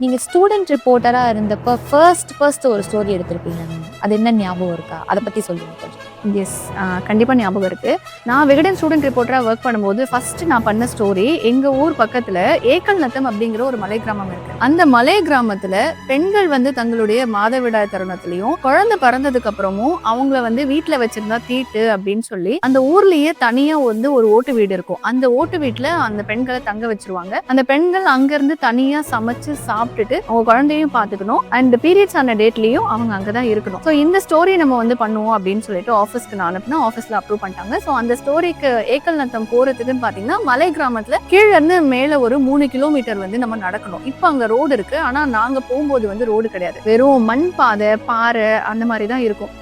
நீங்க ஸ்டூடெண்ட் ரிப்போர்ட்டரா இருந்தப்ப ஃபர்ஸ்ட் ஃபர்ஸ்ட் ஒரு ஸ்டோரி எடுத்திருப்பீங்க. அது என்ன ஞாபகம் இருக்கா? அதை பத்தி சொல்லுங்க கொஞ்சம். எஸ் கண்டிப்பாக ஞாபகம் இருக்குது நான் விகடன் ஸ்டூடெண்ட் ரிப்போர்ட்டராக ஒர்க் பண்ணும்போது ஃபஸ்ட்டு நான் பண்ண ஸ்டோரி எங்கள் ஊர் பக்கத்தில் ஏக்கல் நத்தம் அப்படிங்கிற ஒரு மலை கிராமம் இருக்குது அந்த மலை கிராமத்தில் பெண்கள் வந்து தங்களுடைய மாதவிடாய் தருணத்துலையும் குழந்தை பிறந்ததுக்கு அப்புறமும் அவங்கள வந்து வீட்டில் வச்சிருந்தா தீட்டு அப்படின்னு சொல்லி அந்த ஊர்லேயே தனியாக வந்து ஒரு ஓட்டு வீடு இருக்கும். அந்த ஓட்டு வீட்டில் அந்த பெண்களை தங்க வச்சிருவாங்க. அந்த பெண்கள் அங்கேருந்து தனியாக சமைச்சு சாப்பிட்டுட்டு அவங்க குழந்தையும் பார்த்துக்கணும். அண்ட் பீரியட்ஸ் ஆன டேட்லேயும் அவங்க அங்கே தான் இருக்கணும். ஸோ இந்த ஸ்டோரி நம்ம வந்து பண்ணுவோம் அப்படின்னு சொல்லிட்டு ஆஃபீஸ்க்கு நான் அனுப்பினா ஆஃபீஸில் அப்ரூவ் பண்ணிட்டாங்க. ஸோ அந்த ஸ்டோரிக்கு ஏக்கல் நத்தம் போகிறதுக்குன்னு பார்த்தீங்கன்னா மலை கிராமத்தில் கீழே இருந்து மேலே ஒரு மூணு கிலோமீட்டர் வந்து நம்ம நடக்கணும். இப்போ அங்கே ரோடு இருக்குது ஆனால் நாங்கள் போகும்போது வந்து ரோடு கிடையாது. வெறும் மண் பாதை பாறை அந்த மாதிரி தான் இருக்கும்.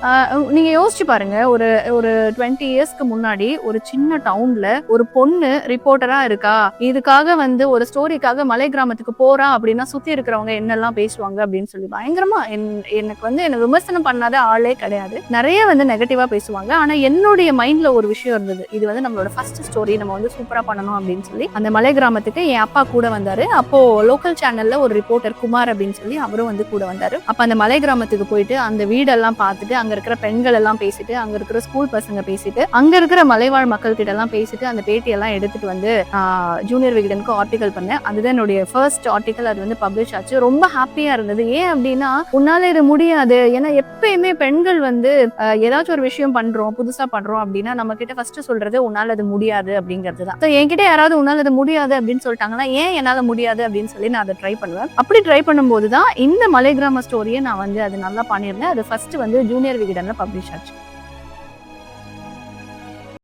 நீங்கள் நீங்க யோசிச்சு பாருங்க. ஒரு ஒரு டுவெண்ட்டி இயர்ஸ்க்கு முன்னாடி ஒரு சின்ன டவுன்ல ஒரு பொண்ணு ரிப்போர்ட்டரா இருக்கா? இதுக்காக வந்து ஒரு ஸ்டோரிக்காக மலை கிராமத்துக்கு போறா அப்படின்னா சுத்தி இருக்கிறவங்க என்னெல்லாம் பேசுவாங்க அப்படின்னு சொல்லி பயங்கரமா என்- எனக்கு வந்து என்ன விமர்சனம் பண்ணாத ஆளே கிடையாது. நிறைய வந்து நெகட்டிவா பேசுவாங்க. ஆனா என்னுடைய மைண்ட்ல ஒரு விஷயம் இருந்தது. இது வந்து நம்மளோட ஃபர்ஸ்ட் ஸ்டோரி நம்ம வந்து சூப்பரா பண்ணணும் அப்படின்னு சொல்லி. அந்த மலை கிராமத்துக்கு என் அப்பா கூட வந்தார். அப்போ லோக்கல் சேனல்ல ஒரு ரிப்போர்ட்டர் குமார் அப்படின்னு சொல்லி அவரும் வந்து கூட வந்தாரு. அப்ப அந்த மலை கிராமத்துக்கு போயிட்டு அந்த வீடெல்லாம் பார்த்துட்டு அங்க இருக்கிற பெண்கள் எல்லாம் பேசிட்டு அங்க இருக்கிற ஸ்கூல் பசங்க பேசிட்டு அங்க இருக்கிற மலைவாழ் மக்கள் கிட்ட எல்லாம் பேசிட்டு அந்த பேட்டி எல்லாம் எடுத்துட்டு வந்து ஜூனியர் விகடனுக்கு ஆர்டிகல் பண்ணேன். அதுதான் என்னுடைய ஃபர்ஸ்ட் ஆர்டிகல் அது வந்து பப்ளிஷ் ஆச்சு. ரொம்ப ஹாப்பியா இருந்தது. ஏன் அப்படின்னா உன்னால இது முடியாது. ஏன்னா எப்பயுமே பெண்கள் வந்து ஏதாச்சும் ஒரு விஷயம் பண்றோம் புதுசா பண்றோம் அப்படின்னா நம்ம கிட்ட ஃபர்ஸ்ட் சொல்றது உன்னால அது முடியாது அப்படிங்கிறது தான் என்கிட்ட யாராவது உன்னால அது முடியாது அப்படின்னு சொல்லிட்டாங்கன்னா ஏன் என்னால முடியாது அப்படின்னு சொல்லி நான் அதை ட்ரை பண்ணுவேன். அப்படி ட்ரை பண்ணும்போது தான் இந்த மலை கிராம ஸ்டோரியை நான் வந்து அது நல்லா பண்ணியிருந்தேன். அது ஃபர்ஸ்ட் வந்து ஜூனியர் விகடன்ல பப்ளிஷ் ஆச்சு.